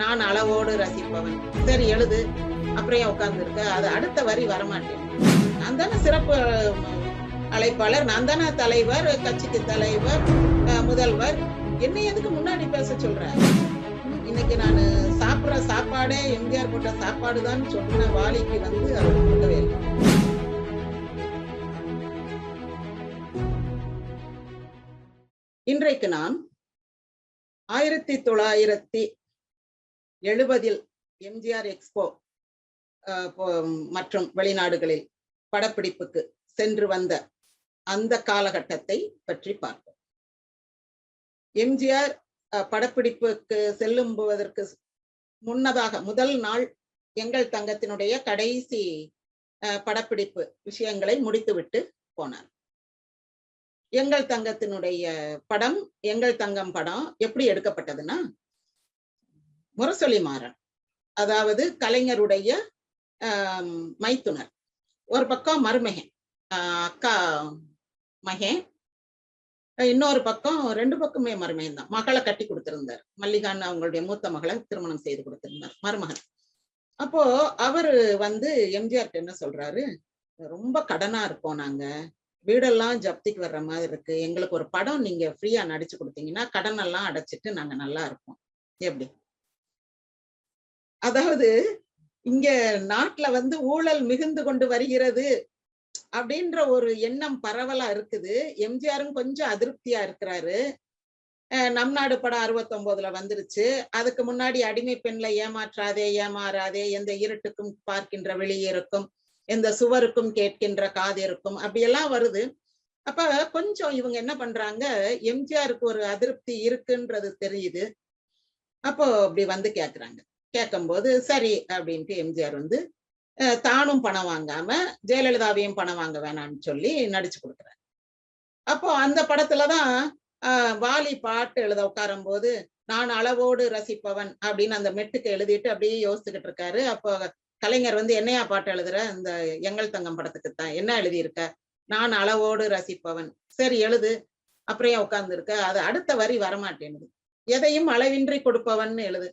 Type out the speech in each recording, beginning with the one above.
நான் அளவோடு ரசிப்பவன். சரி எழுது. அப்புறம் ஏன் உட்கார்ந்து இருக்க அது அடுத்த வரி வரமாட்டேன். நான் தானே சிறப்பு அழைப்பாளர். நான் தானே தலைவர் கட்சிக்கு தலைவர் முதல்வர். என்னை எதுக்கு முன்னாடி பேச சொல்ற? இன்னைக்கு நான் சாப்பிட்ற சாப்பாடே எம்ஜிஆர் போட்ட சாப்பாடு தான் சொன்ன வாலிக்கு வந்து அவர் கொடுக்கவே இல்லை. இன்றைக்கு நான் ஆயிரத்தி தொள்ளாயிரத்தி எழுபதில் எம்ஜிஆர் எக்ஸ்போ மற்றும் வெளிநாடுகளில் படப்பிடிப்புக்கு சென்று வந்த அந்த காலகட்டத்தை பற்றி பார்ப்போம். எம்ஜிஆர் படப்பிடிப்புக்கு செல்லும் போவதற்கு முன்னதாக முதல் நாள் எங்கள் தங்கத்தினுடைய கடைசி அஹ், படப்பிடிப்பு விஷயங்களை முடித்துவிட்டு போனார். எங்கள் தங்கத்தினுடைய படம் எங்கள் தங்கம் படம் எப்படி எடுக்கப்பட்டதுன்னா முரசொலி மாறன். அதாவது கலைஞருடைய மைத்துனர். ஒரு பக்கம் மருமகன் அக்கா மகன். இன்னொரு பக்கம் ரெண்டு பக்கமே மருமகன் தான். மகளை கட்டி கொடுத்திருந்தார். மல்லிகான்னு அவங்களுடைய மூத்த மகளை திருமணம் செய்து கொடுத்திருந்தார். மருமகன். அப்போ அவரு வந்து எம்ஜிஆர் என்ன சொல்றாரு? ரொம்ப கடனா இருக்கோம் நாங்க. வீடெல்லாம் ஜப்திக்கு வர்ற மாதிரி இருக்கு. எங்களுக்கு ஒரு படம் நீங்க ஃப்ரீயா நடிச்சு கொடுத்தீங்கன்னா கடன் எல்லாம் அடைச்சிட்டு நாங்க நல்லா இருப்போம் எப்படி? அதாவது இங்க நாட்டுல வந்து ஊழல் மிகுந்து கொண்டு வருகிறது அப்படின்ற ஒரு எண்ணம் பரவலா இருக்குது. எம்ஜிஆரும் கொஞ்சம் அதிருப்தியா இருக்கிறாரு. அஹ் நம் நாடு படம் அறுபத்தொன்பதுல வந்துருச்சு. அதுக்கு முன்னாடி அடிமை பெண்ல ஏமாற்றாதே ஏமாறாதே எந்த இருட்டுக்கும் பார்க்கின்ற வெளியிருக்கும் எந்த சுவருக்கும் கேட்கின்ற காது இருக்கும் அப்படியெல்லாம் வருது. அப்ப கொஞ்சம் இவங்க என்ன பண்றாங்க எம்ஜிஆருக்கு ஒரு அதிருப்தி இருக்குன்றது தெரியுது. அப்போ அப்படி வந்து கேக்குறாங்க. கேட்கும்போது சரி அப்படின்ட்டு எம்ஜிஆர் வந்து தானும் பணம் வாங்காம ஜெயலலிதாவையும் பணம் வாங்க வேணாம்னு சொல்லி நடிச்சு கொடுக்குறாரு. அப்போ அந்த படத்துலதான் ஆஹ் வாலி பாட்டு எழுத உட்காரும் போது நான் அளவோடு ரசிப்பவன் அப்படின்னு அந்த மெட்டுக்கு எழுதிட்டு அப்படியே யோசிச்சுக்கிட்டு இருக்காரு. அப்போ கலைஞர் வந்து என்னையா பாட்டு எழுதுற? இந்த எங்கள் தங்கம் படத்துக்கு தான். என்ன எழுதியிருக்க? நான் அளவோடு ரசிப்பவன். சரி எழுது. அப்புறம் உட்கார்ந்து இருக்க அது அடுத்த வரி வரமாட்டேனுது. எதையும் அளவின்றி கொடுப்பவன் எழுது.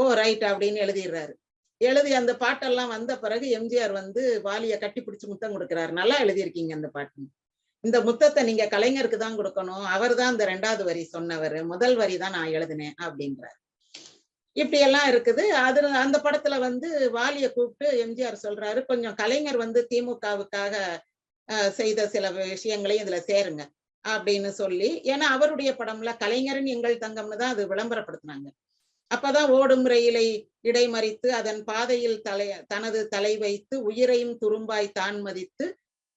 ஓ ரைட் அப்படின்னு எழுதிடுறாரு. எழுதி அந்த பாட்டெல்லாம் வந்த பிறகு எம்ஜிஆர் வந்து வாலிய கட்டி பிடிச்சு முத்தம் கொடுக்குறாரு. நல்லா எழுதியிருக்கீங்க அந்த பாட்டு. இந்த முத்தத்தை நீங்க கலைஞருக்கு தான் கொடுக்கணும். அவர் தான் இந்த ரெண்டாவது வரி சொன்னவர். முதல் வரி தான் நான் எழுதினேன் அப்படின்றார். இப்படி எல்லாம் இருக்குது. அது அந்த படத்துல வந்து வாலிய கூப்பிட்டு எம்ஜிஆர் சொல்றாரு கொஞ்சம் கலைஞர் வந்து திமுகவுக்காக செய்த சில விஷயங்களையும் இதுல சேருங்க. அப்படின்னு சொல்லி ஏன்னா அவருடைய படம்ல கலைஞரின் எங்கள் தங்கம்னு தான் அது விளம்பரப்படுத்தினாங்க. அப்பதான் ஓடும் ரயிலை இடைமறித்து அதன் பாதையில் தலை தனது தலை வைத்து உயிரையும் துரும்பாய் தான் மதித்து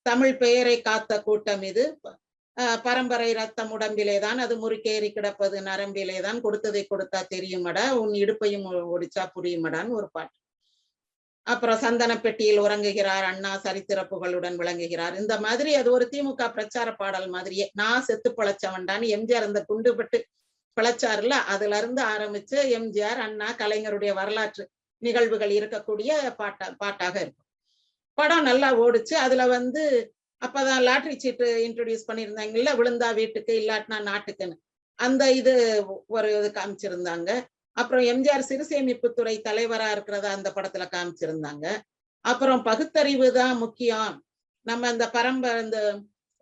தமிழ் பெயரை காத்த கூட்டம் இது. பரம்பரை ரத்தம் உடம்பிலேதான் அது முறுக்கேறி கிடப்பது நரம்பிலேதான் கொடுத்ததை கொடுத்தா தெரியுமடா உன் இடுப்பையும் ஒடிச்சா புரியுமடான்னு ஒரு பாட்டு. அப்புறம் சந்தன பெட்டியில் உறங்குகிறார் அண்ணா சரித்திர புகழுடன் விளங்குகிறார். இந்த மாதிரி அது ஒரு திமுக பிரச்சார பாடல் மாதிரியே நான் செத்து பழச்சவன்டான்னு எம்ஜிஆர் அந்த குண்டுபட்டு பிழைச்சாருல அதுல இருந்து ஆரம்பிச்சு எம்ஜிஆர் அண்ணா கலைஞருடைய வரலாற்று நிகழ்வுகள் இருக்கக்கூடிய பாட்டா பாட்டாக இருக்கும். படம் நல்லா ஓடுச்சு. அதுல வந்து அப்பதான் லாட்ரி சீட்டு இன்ட்ரடியூஸ் பண்ணியிருந்தாங்கல்ல விழுந்தா வீட்டுக்கு இல்லாட்டினா நாட்டுக்குன்னு. அந்த இது ஒரு இது காமிச்சிருந்தாங்க. அப்புறம் எம்ஜிஆர் சிறு சேமிப்புத்துறை தலைவரா இருக்கிறத அந்த படத்துல காமிச்சிருந்தாங்க. அப்புறம் பகுத்தறிவு தான் முக்கியம். நம்ம இந்த பரம்ப இந்த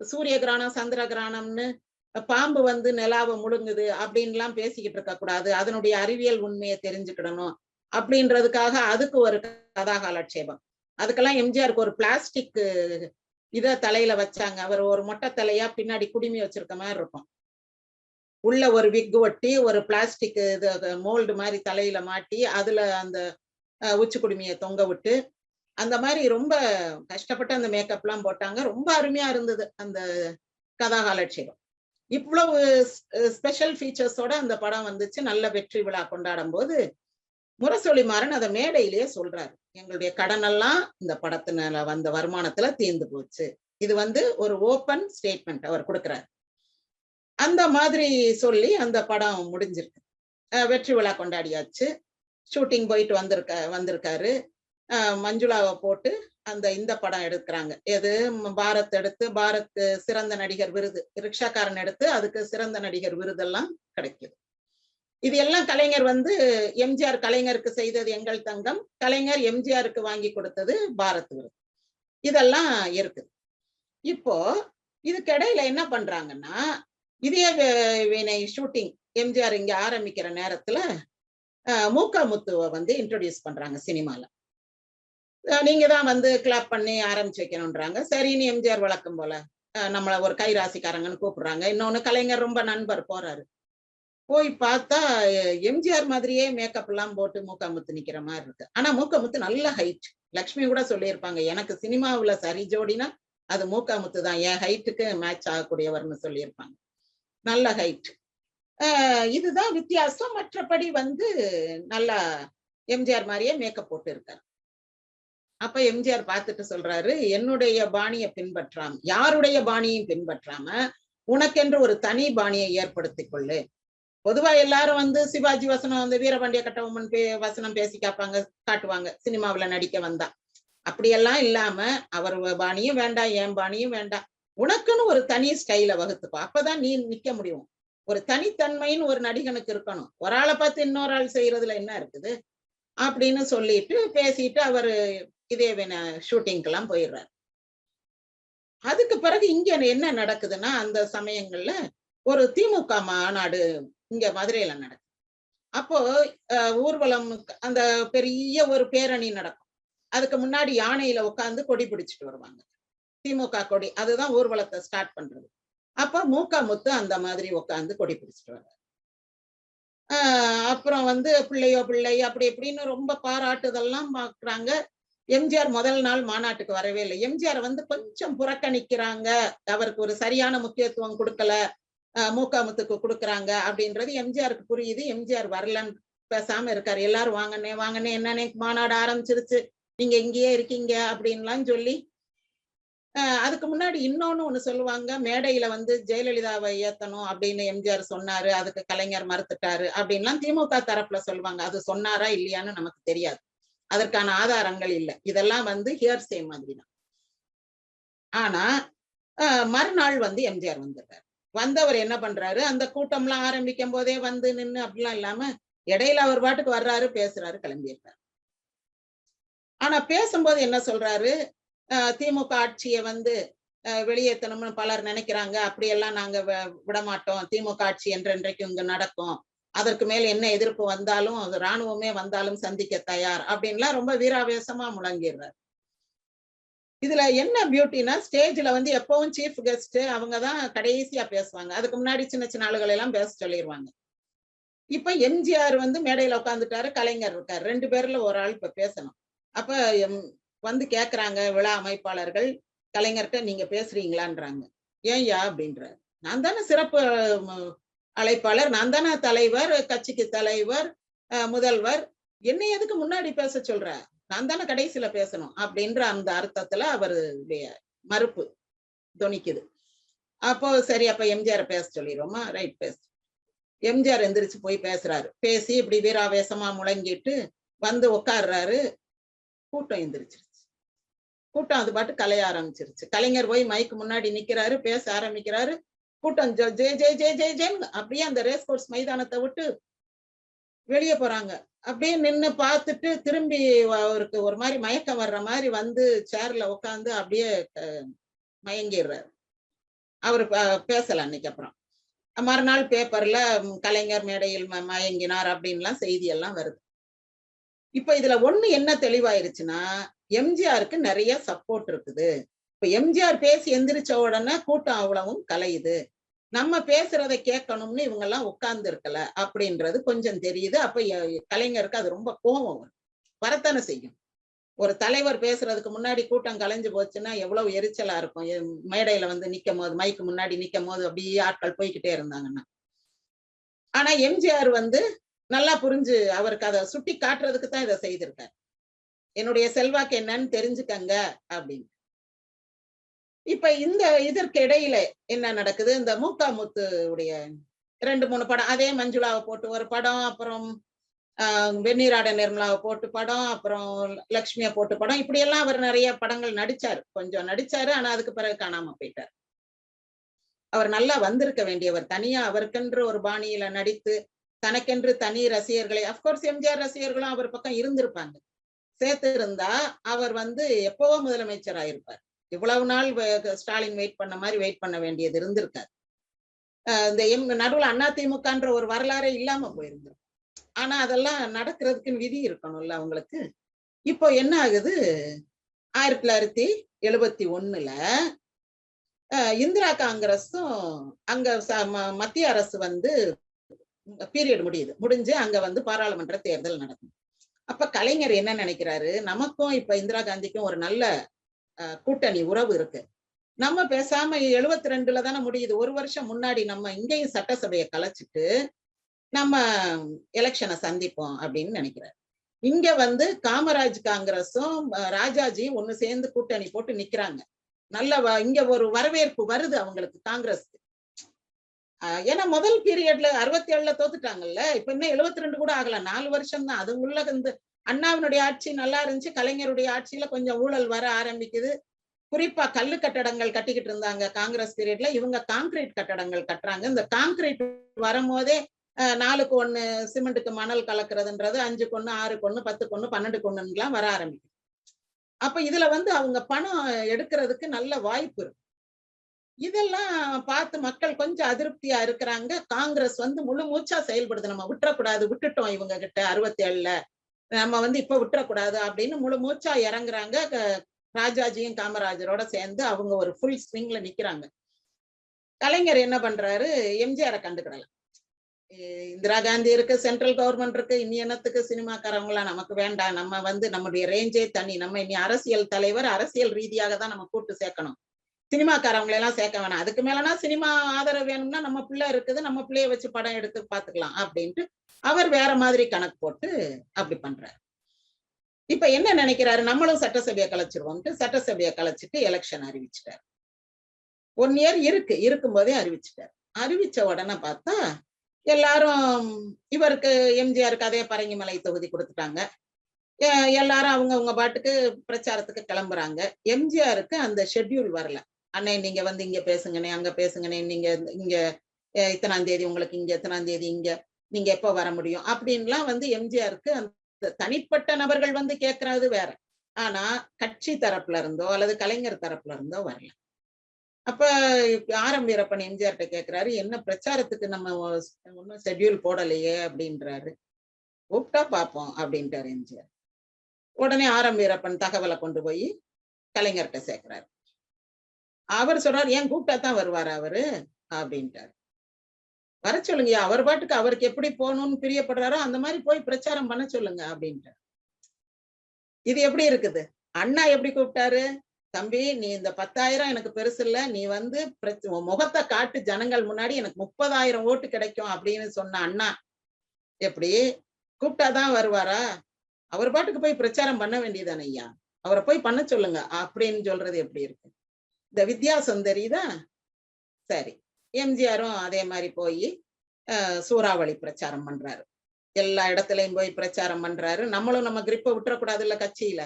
சூரிய கிரகணம் சந்திர கிரகணம்னு பாம்பு வந்து நிலாவை முழுங்குது அப்படின்லாம் பேசிக்கிட்டு இருக்க கூடாது. அதனுடைய அறிவியல் உண்மையை தெரிஞ்சுக்கிடணும் அப்படின்றதுக்காக அதுக்கு ஒரு கதாகாலட்சேபம் அதுக்கெல்லாம் எம்ஜிஆருக்கு ஒரு பிளாஸ்டிக் இதை தலையில வச்சாங்க. அவர் ஒரு மொட்டை தலையா பின்னாடி குடுமி வச்சிருக்க மாதிரி இருக்கும். உள்ள ஒரு விக் ஒட்டி ஒரு பிளாஸ்டிக் இது மோல்டு மாதிரி தலையில மாட்டி அதுல அந்த உச்சி குடுமியை தொங்க விட்டு அந்த மாதிரி ரொம்ப கஷ்டப்பட்டு அந்த மேக்கப் எல்லாம் போட்டாங்க. ரொம்ப அருமையா இருந்தது அந்த கதாகாலட்சேபம் இவ்வளவு ஸ்பெஷல் ஃபீச்சர்ஸோட அந்த படம் வந்துச்சு. நல்ல வெற்றி விழா கொண்டாடும் போது முரசொலி மாறன் அதை மேடையிலேயே சொல்றாரு. எங்களுடைய கடனெல்லாம் இந்த படத்தினால வந்த வருமானத்துல தீர்ந்து போச்சு. இது வந்து ஒரு ஓப்பன் ஸ்டேட்மெண்ட் அவர் கொடுக்குறாரு. அந்த மாதிரி சொல்லி அந்த படம் முடிஞ்சிருக்கு. வெற்றி விழா கொண்டாடியாச்சு. ஷூட்டிங் போயிட்டு வந்திருக்க வந்திருக்காரு. மஞ்சுளாவை போட்டு அந்த இந்த படம் எடுக்கிறாங்க. எது? பாரத் எடுத்து பாரத் சிறந்த நடிகர் விருது ரிக்ஷாக்காரன் எடுத்து அதுக்கு சிறந்த நடிகர் விருதெல்லாம் கிடைக்குது. இது எல்லாம் கலைஞர் வந்து எம்ஜிஆர் கலைஞருக்கு செய்தது எங்கள் தங்கம். கலைஞர் எம்ஜிஆருக்கு வாங்கி கொடுத்தது பாரத் விருது. இதெல்லாம் இருக்குது. இப்போ இதுக்கிடையில என்ன பண்றாங்கன்னா இதே வினை ஷூட்டிங் எம்ஜிஆர் இங்க ஆரம்பிக்கிற நேரத்துல அஹ், மூக்கா முத்துவை வந்து இன்ட்ரோடியூஸ் பண்றாங்க சினிமால. நீங்க தான் வந்து கிளாப் பண்ணி ஆரம்பிச்சு வைக்கணும்ன்றாங்க. சரின்னு எம்ஜிஆர் வழக்கம் போல. நம்மளை நம்மள ஒரு கைராசிக்காரங்கன்னு கூப்பிடுறாங்க. இன்னொன்னு கலைஞர் ரொம்ப நண்பர் போறாரு. போய் பார்த்தா எம்ஜிஆர் மாதிரியே மேக்கப் எல்லாம் போட்டு மூக்காமுத்து நிக்கிற மாதிரி இருக்கு. ஆனா மூக்காமுத்து நல்ல ஹைட் லக்ஷ்மி கூட சொல்லியிருப்பாங்க எனக்கு சினிமாவுல சரி ஜோடினா அது மூக்காமுத்து தான். என் ஹைட்டுக்கு மேட்ச் ஆகக்கூடியவர்னு சொல்லியிருப்பாங்க. நல்ல ஹைட் இதுதான் வித்தியாசம். மற்றபடி வந்து நல்லா எம்ஜிஆர் மாதிரியே மேக்கப் போட்டு இருக்காரு. அப்ப எம்ஜிஆர் பார்த்துட்டு சொல்றாரு என்னுடைய பாணியை பின்பற்றாம யாருடைய பாணியையும் பின்பற்றாம உனக்கென்று ஒரு தனி பாணியை ஏற்படுத்திக் கொள்ளு. பொதுவா எல்லாரும் வந்து சிவாஜி வசனம் வந்து வீரபாண்டிய கட்டபொம்மன் பே வசனம் பேசி காப்பாங்க காட்டுவாங்க சினிமாவுல நடிக்க வந்தா. அப்படியெல்லாம் இல்லாம அவர் பாணியும் வேண்டாம் என் பாணியும் வேண்டாம். உனக்குன்னு ஒரு தனி ஸ்டைல வகுத்துக்கோ அப்பதான் நீ நிக்க முடியும். ஒரு தனித்தன்மைன்னு ஒரு நடிகனுக்கு இருக்கணும். ஒரு ஆளை பார்த்து இன்னொரு ஆள் செய்யறதுல என்ன இருக்குது? அப்படின்னு சொல்லிட்டு பேசிட்டு அவரு இதே வேணா ஷூட்டிங்க்கெல்லாம் போயிடுறாரு. அதுக்கு பிறகு இங்க என்ன நடக்குதுன்னா அந்த சமயங்கள்ல ஒரு திமுக மாநாடு இங்க மதுரையில நடக்கும் அப்போ அஹ், ஊர்வலம் அந்த பெரிய ஒரு பேரணி நடக்கும். அதுக்கு முன்னாடி யானையில உட்காந்து கொடி பிடிச்சிட்டு வருவாங்க. திமுக கொடி அதுதான் ஊர்வலத்தை ஸ்டார்ட் பண்றது. அப்ப மூக்கா முத்து அந்த மாதிரி உட்காந்து கொடி பிடிச்சிட்டு வர்றாரு. அப்புறம் வந்து பிள்ளையோ பிள்ளை அப்படி இப்படின்னு ரொம்ப பாராட்டுதெல்லாம் பாக்குறாங்க. எம்ஜிஆர் முதல் நாள் மாநாட்டுக்கு வரவே இல்லை. எம்ஜிஆர் வந்து கொஞ்சம் புறக்கணிக்கிறாங்க. அவருக்கு ஒரு சரியான முக்கியத்துவம் கொடுக்கல. ஆஹ் மூக்காமுத்துக்கு கொடுக்குறாங்க அப்படின்றது எம்ஜிஆருக்கு புரியுது. எம்ஜிஆர் வரலன்னு பேசாம இருக்காரு. எல்லாரும் வாங்கண்ணே வாங்கண்ணே என்னன்னே மாநாடு ஆரம்பிச்சிருச்சு. நீங்க இங்கேயே இருக்கீங்க அப்படின்லாம் சொல்லி அதுக்கு முன்னாடி இன்னொன்னு ஒண்ணு சொல்லுவாங்க மேடையில வந்து ஜெயலலிதாவை ஏத்தணும் அப்படின்னு எம்ஜிஆர் சொன்னாரு அதுக்கு கலைஞர் மறுத்துட்டாரு அப்படின்லாம் திமுக தரப்புல சொல்லுவாங்க. அது சொன்னாரா இல்லையான்னு நமக்கு தெரியாது. அதற்கான ஆதாரங்கள் இல்லை. இதெல்லாம் வந்து ஹியர்சே மாதிரி தான் ஆனா ஆஹ் மறுநாள் வந்து எம்ஜிஆர் வந்துடுறாரு. வந்தவர் என்ன பண்றாரு அந்த கூட்டம்லாம் ஆரம்பிக்கும் போதே வந்து நின்னு அப்படிலாம் இல்லாம இடையில அவர் பாட்டுக்கு வர்றாரு பேசுறாரு கிளம்பிடுறாரு. ஆனா பேசும்போது என்ன சொல்றாரு திமுக ஆட்சியை வந்து ஆஹ் பலர் நினைக்கிறாங்க. அப்படியெல்லாம் நாங்க விடமாட்டோம். திமுக ஆட்சி என்றென்றைக்கும் இங்க நடக்கும். அதற்கு மேல் என்ன எதிர்ப்பு வந்தாலும் அது ராணுவமே வந்தாலும் சந்திக்க தயார். அப்படின்லாம் ரொம்ப வீராவேசமா முழங்கிடுறாரு. இதுல என்ன பியூட்டினா ஸ்டேஜ்ல வந்து எப்பவும் சீஃப் கெஸ்ட் அவங்க தான் கடைசியா பேசுவாங்க. அதுக்கு முன்னாடி சின்ன சின்ன ஆளுகள் எல்லாம் பேச சொல்லிடுவாங்க இப்ப எம்ஜிஆர் வந்து மேடையில உட்காந்துட்டாரு கலைஞர் இருக்காரு. ரெண்டு பேர்ல ஒரு ஆள் இப்ப பேசணும். அப்ப வந்து கேக்குறாங்க விழா அமைப்பாளர்கள் கலைஞர்கிட்ட நீங்க பேசுறீங்களான்றாங்க. ஏன்யா அப்படின்றாரு. நான் தானே சிறப்பு அழைப்பாளர் நான் தானே தலைவர் கட்சிக்கு தலைவர் முதல்வர். என்னை எதுக்கு முன்னாடி பேச சொல்ற? நான் தானே கடைசியில பேசணும் அப்படின்ற அந்த அர்த்தத்துல அவருடைய மறுப்பு துணிக்குது. அப்போ சரி அப்ப எம்ஜிஆர் பேச சொல்லிடுவோமா ரைட் பேச. எம்ஜிஆர் எந்திரிச்சு போய் பேசுறாரு. பேசி இப்படி வீராவேசமா முழங்கிட்டு வந்து உட்கார்றாரு கூட்டம் எந்திரிச்சிருச்சு. கூட்டம் அது பாட்டு கலைய ஆரம்பிச்சிருச்சு. கலைஞர் போய் மைக்கு முன்னாடி நிக்கிறாரு பேச ஆரம்பிக்கிறாரு. கூட்டம் ஜெ- ஜே ஜெய் ஜே ஜெய் ஜெய்ன்னு அப்படியே அந்த ரேஸ் கோர்ஸ் மைதானத்தை விட்டு வெளியே போறாங்க. அப்படியே நின்று பார்த்துட்டு திரும்பி அவருக்கு ஒரு மாதிரி மயக்கம் வர்ற மாதிரி வந்து சேர்ல உட்காந்து அப்படியே மயங்கிடுறாரு. அவர் பேசல அன்னைக்கு அப்புறம். மறுநாள் பேப்பர்ல கலைஞர் மேடையில் ம- மயங்கினார் அப்படின்லாம் செய்தி எல்லாம் வருது. இப்ப இதுல ஒண்ணு என்ன தெளிவாயிருச்சுன்னா எம்ஜிஆருக்கு நிறைய சப்போர்ட் இருக்குது. இப்ப எம்ஜிஆர் பேசி எந்திரிச்ச உடனே கூட்டம் அவ்வளவும் கலையுது. நம்ம பேசுறதை கேட்கணும்னு இவங்க எல்லாம் உட்கார்ந்து இருக்கல அப்படின்றது கொஞ்சம் தெரியுது. அப்ப கலைஞருக்கு அது ரொம்ப கோபம் வரும். வரத்தானே செய்யும். ஒரு தலைவர் பேசுறதுக்கு முன்னாடி கூட்டம் கலைஞ்சு போச்சுன்னா எவ்வளவு எரிச்சலா இருக்கும். மேடையில வந்து நிக்கும் போது மைக்கு முன்னாடி நிக்கும் போது அப்படியே ஆட்கள் போய்க்கிட்டே இருந்தாங்கன்னா. ஆனா எம்ஜிஆர் வந்து நல்லா புரிஞ்சு அவருக்கு அதை சுட்டி காட்டுறதுக்கு தான் இதை செய்திருக்காரு. என்னுடைய செல்வாக்கு என்னன்னு தெரிஞ்சுக்கங்க அப்படின்னு. இப்ப இந்த இதற்கு இடையில என்ன நடக்குது? இந்த மூக்கா முத்து உடைய ரெண்டு மூணு படம் அதே மஞ்சுளாவை போட்டு ஒரு படம் அப்புறம் ஆஹ் வெந்நீராட நிர்மலாவை போட்டு படம் அப்புறம் லக்ஷ்மியை போட்டு படம். இப்படியெல்லாம் அவர் நிறைய படங்கள் நடிச்சார். கொஞ்சம் நடிச்சாரு ஆனா அதுக்கு பிறகு காணாம போயிட்டார். அவர் நல்லா வந்திருக்க வேண்டியவர். தனியா அவருக்கென்று ஒரு பாணியில நடித்து தனக்கென்று தனி ரசிகர்களை அப்கோர்ஸ் எம்ஜிஆர் ரசிகர்களும் அவர் பக்கம் இருந்திருப்பாங்க. சேர்த்து இருந்தா அவர் வந்து எப்பவோ முதலமைச்சர் ஆயிருப்பார் இவ்வளவு நாள் ஸ்டாலின் வெயிட் பண்ண மாதிரி வெயிட் பண்ண வேண்டியது இருந்திருக்காரு இந்த எம் நடுவுல அதிமுகன்ற ஒரு வரலாறே இல்லாம போயிருந்திருக்கும். ஆனா அதெல்லாம் நடக்கிறதுக்குன்னு விதி இருக்கணும்ல அவங்களுக்கு. இப்போ என்ன ஆகுது? ஆயிரத்தி தொள்ளாயிரத்தி எழுபத்தி ஒண்ணுல இந்திரா காங்கிரஸும் அங்க ச- ம- மத்திய அரசு வந்து பீரியட் முடியுது. முடிஞ்சு அங்க வந்து பாராளுமன்ற தேர்தல் நடக்கும். அப்ப கலைஞர் என்ன நினைக்கிறாரு? நமக்கும் இப்ப இந்திரா காந்திக்கும் ஒரு நல்ல கூட்டணி உறவு இருக்கு. நம்ம பேசாம எழுபத்தி ரெண்டுல தானே முடியுது. ஒரு வருஷம் முன்னாடி நம்ம இங்கேயும் சட்டசபையை கலைச்சிட்டு நம்ம எலெக்ஷனை சந்திப்போம் அப்படின்னு நினைக்கிறாரு. இங்க வந்து காமராஜ் காங்கிரஸும் ராஜாஜி ராஜாஜியும் ஒண்ணு சேர்ந்து கூட்டணி போட்டு நிக்கிறாங்க. நல்ல இங்க ஒரு வரவேற்பு வருது அவங்களுக்கு காங்கிரஸ்க்கு. ஏன்னா முதல் பீரியட்ல அறுபத்தி ஏழுல தோத்துட்டாங்கல்ல இப்ப இன்னும் எழுபத்தி ரெண்டு கூட ஆகல. நாலு வருஷம் தான் அது உள்ள இந்த அண்ணாவினுடைய ஆட்சி நல்லா இருந்துச்சு. கலைஞருடைய ஆட்சியில கொஞ்சம் ஊழல் வர ஆரம்பிக்குது. குறிப்பா கல்லு கட்டடங்கள் கட்டிக்கிட்டு இருந்தாங்க காங்கிரஸ் பீரியட்ல இவங்க காங்கிரீட் கட்டடங்கள் கட்டுறாங்க. இந்த காங்கிரீட் வரும்போதே ஆஹ் நாலுக்கு ஒண்ணு சிமெண்ட்டுக்கு மணல் கலக்குறதுன்றது அஞ்சு கொண்ணு ஆறு ஆறுக்கு பத்து கொண்ணு பன்னெண்டு கொண்ணுன்னு எல்லாம் வர ஆரம்பிக்குது. அப்ப இதுல வந்து அவங்க பணம் எடுக்கிறதுக்கு நல்ல வாய்ப்பு இருக்கு. இதெல்லாம் பார்த்து மக்கள் கொஞ்சம் அதிருப்தியா இருக்கிறாங்க. காங்கிரஸ் வந்து முழு மூச்சா செயல்படுது. நம்ம விட்டுறக்கூடாது. விட்டுட்டோம் இவங்க கிட்ட அறுபத்தி ஏழுல நம்ம வந்து இப்ப விட்டுறக்கூடாது அப்படின்னு முழு மூச்சா இறங்குறாங்க. ராஜாஜியும் காமராஜரோட சேர்ந்து அவங்க ஒரு ஃபுல் ஸ்விங்ல நிக்கிறாங்க. கலைஞர் என்ன பண்றாரு? எம்ஜிஆரை கண்டுக்கிடல இந்திரா காந்தி இருக்கு சென்ட்ரல் கவர்மெண்ட் இருக்கு இனி என்னத்துக்கு சினிமாக்காரவங்களாம் நமக்கு வேண்டாம். நம்ம வந்து நம்முடைய ரேஞ்சே தனி. நம்ம இனி அரசியல் தலைவர் அரசியல் ரீதியாக தான் நம்ம கூட்டு சேர்க்கணும். சினிமாக்காரவங்களை எல்லாம் சேர்க்க வேணாம். அதுக்கு மேலனா சினிமா ஆதரவு வேணும்னா நம்ம பிள்ளை இருக்குது நம்ம பிள்ளைய வச்சு படம் எடுத்து பாத்துக்கலாம் அப்படின்ட்டு அவர் வேற மாதிரி கணக்கு போட்டு அப்படி பண்றாரு. இப்ப என்ன நினைக்கிறாரு? நம்மளும் சட்டசபையை கலைச்சிருவோம்ட்டு சட்டசபையை கலைச்சிட்டு எலெக்ஷன் அறிவிச்சிட்டாரு. ஒன் இயர் இருக்கு. இருக்கும் போதே அறிவிச்சிட்டாரு. அறிவிச்ச உடனே பார்த்தா எல்லாரும் இவருக்கு எம்ஜிஆருக்கு அதே பரங்கிமலை தொகுதி கொடுத்துட்டாங்க. எல்லாரும் அவங்க அவங்க பாட்டுக்கு பிரச்சாரத்துக்கு கிளம்புறாங்க. எம்ஜிஆருக்கு அந்த ஷெட்யூல் வரல. அண்ணே நீங்க வந்து இங்க பேசுங்கண்ணே அங்க பேசுங்கண்ணே நீங்க இங்க இத்தனாம் தேதி உங்களுக்கு இங்க எத்தனாம் தேதி இங்க நீங்க எப்ப வர முடியும்? அப்படின்லாம் வந்து எம்ஜிஆருக்கு அந்த தனிப்பட்ட நபர்கள் வந்து கேட்கறது வேற. ஆனா கட்சி தரப்புல இருந்தோ அல்லது கலைஞர் தரப்புல இருந்தோ வரல. அப்ப ஆரம் வீரப்பன் எம்ஜிஆர்கிட்ட கேட்கிறாரு என்ன பிரச்சாரத்துக்கு நம்ம ஒன்னும் ஷெட்யூல் போடலையே அப்படின்றாரு. கூப்பிட்டா பார்ப்போம் அப்படின்ட்டாரு எம்ஜிஆர். உடனே ஆரம் வீரப்பன் தகவலை கொண்டு போய் கலைஞர்கிட்ட சேர்க்கிறாரு. அவர் சொல்றாரு ஏன் கூப்பிட்டா தான் வருவாரு அவரு? அப்படின்ட்டாரு. வர சொல்லுங்க அவர் பாட்டுக்கு அவருக்கு எப்படி போகணும்னு பிரியப்படுறாரோ அந்த மாதிரி போய் பிரச்சாரம் பண்ண சொல்லுங்க அப்படின்ட்டாரு. இது எப்படி இருக்குது? அண்ணா எப்படி கூப்பிட்டாரு? தம்பி நீ இந்த பத்தாயிரம் எனக்கு பெருசு இல்ல நீ வந்து பிரச்ச- முகத்தை காட்டு ஜனங்கள் முன்னாடி எனக்கு முப்பதாயிரம் ஓட்டு கிடைக்கும் அப்படின்னு சொன்ன அண்ணா எப்படி? கூப்பிட்டாதான் வருவாரா? அவர் பாட்டுக்கு போய் பிரச்சாரம் பண்ண வேண்டியதானே ஐயா? அவரை போய் பண்ண சொல்லுங்க அப்படின்னு சொல்றது எப்படி இருக்கு? இந்த வித்யா சுந்தரி தான். சரி. எம்ஜிஆரும் அதே மாதிரி போய் சூறாவளி பிரச்சாரம் பண்றாரு. எல்லா இடத்துலயும் போய் பிரச்சாரம் பண்றாரு. நம்மளும் நம்ம கிரிப்பை விட்டுறக்கூடாது இல்ல கட்சியில.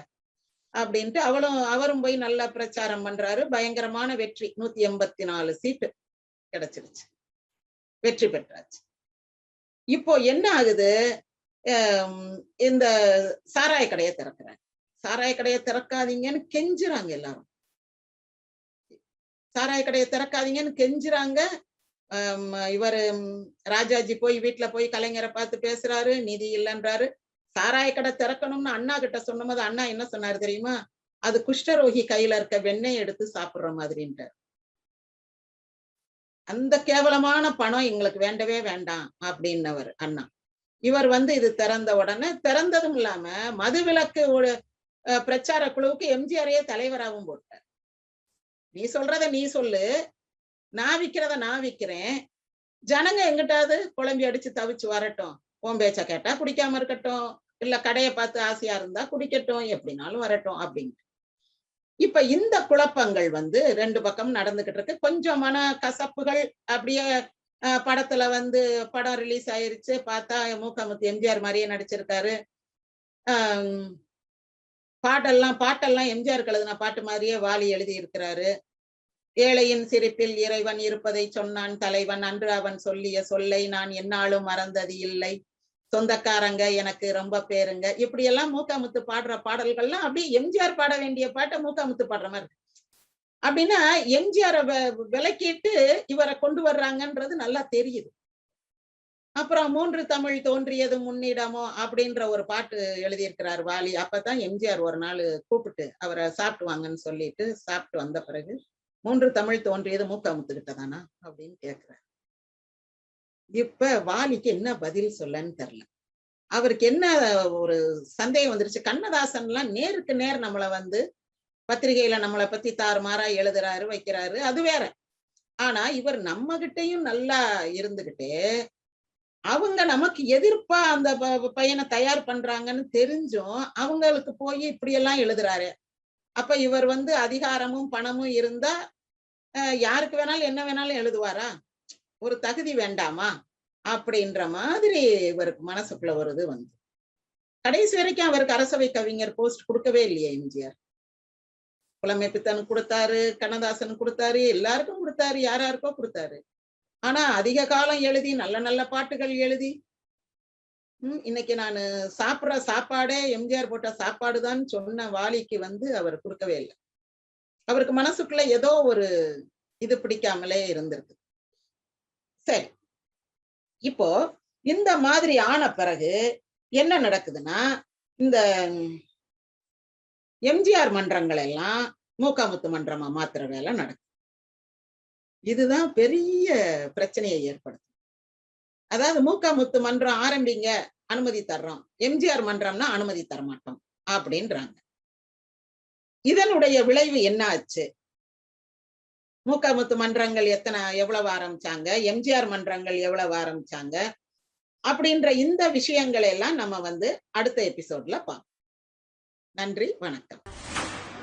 அப்படின்ட்டு அவளும் அவரும் போய் நல்லா பிரச்சாரம் பண்றாரு. பயங்கரமான வெற்றி. நூத்தி எண்பத்தி நாலு சீட்டு கிடைச்சிருச்சு. வெற்றி பெற்றாச்சு. இப்போ என்ன ஆகுது? இந்த சாராய கடையை திறக்கிறாங்க. சாராய கடையை திறக்காதீங்கன்னு கெஞ்சுறாங்க எல்லாரும். சாராய கடையை திறக்காதீங்கன்னு கெஞ்சுறாங்க. இவர் இவரு ராஜாஜி போய் வீட்டுல போய் கலைஞரை பார்த்து பேசுறாரு நிதி இல்லைன்றாரு. சாராய கடை திறக்கணும்னு அண்ணா கிட்ட சொன்னபோது அண்ணா என்ன சொன்னாரு தெரியுமா? அது குஷ்டரோகி கையில இருக்க வெண்ணெய் எடுத்து சாப்பிடுற மாதிரின்றார் அந்த கேவலமான பணம் எங்களுக்கு வேண்டவே வேண்டாம் அப்படின்னவர் அண்ணா. இவர் வந்து இது திறந்த உடனே திறந்ததும் இல்லாம மதுவிலக்கு ஒரு- பிரச்சார குழுவுக்கு எம்ஜிஆரையே தலைவராகவும் போட்டார். நீ சொல்றத நீ சொல்லு. நான் விக்கிறத நான் விக்கிறேன். ஜனங்க எங்கிட்டாவது குழம்பி அடிச்சு தவிச்சு வரட்டும். உன் பேச்ச கேட்டா குடிக்காம இருக்கட்டும். இல்ல கடையை பார்த்து ஆசையா இருந்தா குடிக்கட்டும். எப்படினாலும் வரட்டும் அப்படின்னு இப்ப இந்த குழப்பங்கள் வந்து ரெண்டு பக்கம் நடந்துகிட்டு இருக்கு. கொஞ்சம் மன கசப்புகள் அப்படியே படத்துல வந்து படம் ரிலீஸ் ஆயிருச்சு. பார்த்தா மூக்கமுத்து எம்ஜிஆர் மாதிரியே நடிச்சிருக்காரு. பாடெல்லாம் பாட்டெல்லாம் பாட்டெல்லாம் எம்ஜிஆர் எழுதின பாட்டு மாதிரியே வாலி எழுதி இருக்கிறாரு. ஏழையின் சிரிப்பில் இறைவன் இருப்பதை சொன்னான் தலைவன் அன்று அவன் சொல்லிய சொல்லை நான் என்னாலும் மறந்தது இல்லை. சொந்தக்காரங்க எனக்கு ரொம்ப பேருங்க. இப்படி எல்லாம் மூக்காமுத்து பாடுற பாடல்கள்லாம் அப்படியே எம்ஜிஆர் பாட வேண்டிய பாட்டை மூக்காமுத்து பாடுற மாதிரி இருக்கு. அப்படின்னா எம்ஜிஆரை விலக்கிட்டு இவரை கொண்டு வர்றாங்கன்றது நல்லா தெரியுது. அப்புறம் மூன்று தமிழ் தோன்றியது முன்னிடமோ அப்படின்ற ஒரு பாட்டு எழுதியிருக்கிறார் வாலி. அப்பதான் எம்ஜிஆர் ஒரு நாள் கூப்பிட்டு அவரை சாப்பிட்டு வாங்கன்னு சொல்லிட்டு சாப்பிட்டு வந்த பிறகு மூன்று தமிழ் தோன்றியது மூக்காமுத்து கிட்டதானா அப்படின்னு கேக்குறாரு இப்ப வாலிக்கு என்ன பதில் சொல்லன்னு தெரியல. அவருக்கு என்ன ஒரு சந்தேகம் வந்துருச்சு. கண்ணதாசன் எல்லாம் நேருக்கு நேர் நம்மளை வந்து பத்திரிகையில நம்மளை பத்தி தாறுமாறா எழுதுறாரு வைக்கிறாரு அது வேற. ஆனா இவர் நம்ம கிட்டயும் நல்லா இருந்துகிட்டே அவங்க நமக்கு எதிர்ப்பா அந்த ப- பையனை தயார் பண்றாங்கன்னு தெரிஞ்சும் அவங்களுக்கு போய் இப்படியெல்லாம் எழுதுறாரு. அப்ப இவர் வந்து அதிகாரமும் பணமும் இருந்தா அஹ், யாருக்கு வேணாலும் என்ன வேணாலும் எழுதுவாரா? ஒரு தகுதி வேண்டாமா? அப்படின்ற மாதிரி இவருக்கு மனசுக்குள்ள வருது வந்து. கடைசி வரைக்கும் அவருக்கு அரசவை கவிஞர் போஸ்ட் கொடுக்கவே இல்லையா எம்ஜிஆர். புலமை பித்தனுக்கு கொடுத்தாரு கண்ணதாசன் கொடுத்தாரு எல்லாருக்கும் கொடுத்தாரு யார் யாருக்கோ கொடுத்தாரு. ஆனா அதிக காலம் எழுதி நல்ல நல்ல பாட்டுகள் எழுதி. உம் இன்னைக்கு நான் சாப்பிடுற சாப்பாடே எம்ஜிஆர் போட்ட சாப்பாடுதான் சொன்ன வாலிக்கு வந்து அவர் கொடுக்கவே இல்லை. அவருக்கு மனசுக்குள்ள ஏதோ ஒரு இது பிடிக்காமலே இருந்திருக்கு. சரி. இப்போ இந்த மாதிரி ஆன பிறகு என்ன நடக்குதுன்னா இந்த எம்ஜிஆர் மன்றங்கள் எல்லாம் மூக்காமுத்து மன்றமா மாத்துற வேலை நடக்குது. இதுதான் பெரிய பிரச்சனையை ஏற்படுத்தும். அதாவது மூக்காமுத்து மன்றம் ஆரம்பிங்க அனுமதி தர்றோம். எம்ஜிஆர் மன்றம்னா அனுமதி தர மாட்டோம் அப்படின்றாங்க. இதனுடைய விளைவு என்ன ஆச்சு மூக்காமுத்து மன்றங்கள் எத்தனை எவ்வளவு ஆரம்பிச்சாங்க? எம்ஜிஆர் மன்றங்கள் எவ்வளவு ஆரம்பிச்சாங்க? அப்படின்ற இந்த விஷயங்களை எல்லாம் நம்ம வந்து அடுத்த எபிசோட்ல பார்ப்போம். நன்றி வணக்கம்.